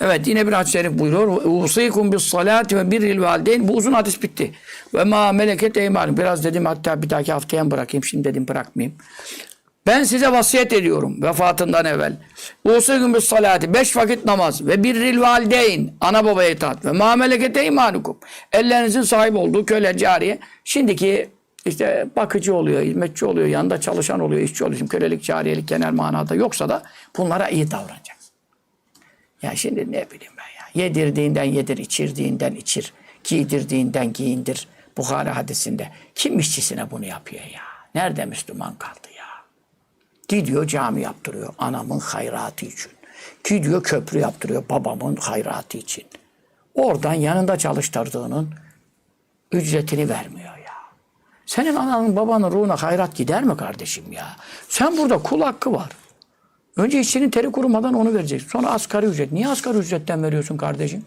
Evet yine bir hadis-i şerif buyuruyor. Usikum bis salati ve birril valideyn. Bu uzun hadis bitti. Ve ma meleket eymanum. Biraz dedim hatta bir dahaki haftaya mı bırakayım? Şimdi dedim bırakmayayım. Ben size vasiyet ediyorum vefatından evvel. Usikum bis salati. Beş vakit namaz. Ve birril valideyn. Ana babaya itaat. Ve ma meleket eymanukum. Ellerinizin sahip olduğu köle cariye. Şimdiki işte bakıcı oluyor, hizmetçi oluyor, yanında çalışan oluyor, işçi oluyor. Şimdi kölelik, cariyelik genel manada yoksa da bunlara iyi davranacaksın. Ya şimdi ne bileyim ben ya. Yedirdiğinden yedir, içirdiğinden içir, giydirdiğinden giyindir. Bukhari hadisinde. Kim işçisine bunu yapıyor ya? Nerede Müslüman kaldı ya? Gidiyor cami yaptırıyor anamın hayratı için. Gidiyor köprü yaptırıyor babamın hayratı için. Oradan yanında çalıştırdığının ücretini vermiyor ya. Senin ananın babanın ruhuna hayrat gider mi kardeşim ya? Sen burada kul hakkı var. Önce işçinin teri kurumadan onu vereceksin. Sonra asgari ücret. Niye asgari ücretten veriyorsun kardeşim?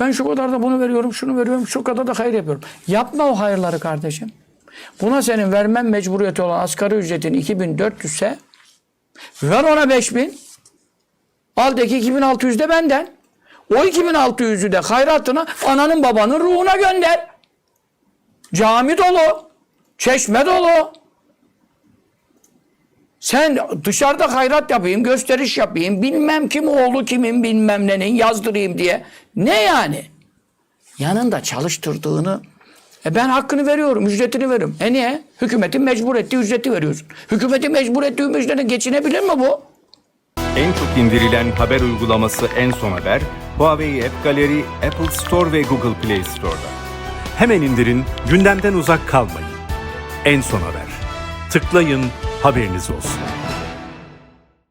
Ben şu kadar da bunu veriyorum, şunu veriyorum, şu kadar da hayır yapıyorum. Yapma o hayırları kardeşim. Buna senin vermen mecburiyeti olan asgari ücretin 2400 ise ver ona 5000. Aldaki 2600 de benden. O 2600'ü de hayratına ananın babanın ruhuna gönder. Cami dolu. Çeşme dolu. Sen dışarıda hayrat yapayım, gösteriş yapayım, bilmem kim oğlu kimin bilmem nenin yazdırayım diye. Ne yani? Yanında çalıştırdığını e ben hakkını veriyorum, ücretini veriyorum. E niye? Hükümetin mecbur ettiği ücreti veriyorsun. Hükümetin mecbur ettiği ücrete geçinebilir mi bu? En çok indirilen haber uygulaması En Son Haber, Huawei App Gallery, Apple Store ve Google Play Store'da. Hemen indirin, gündemden uzak kalmayın. En son haber. Tıklayın, haberiniz olsun.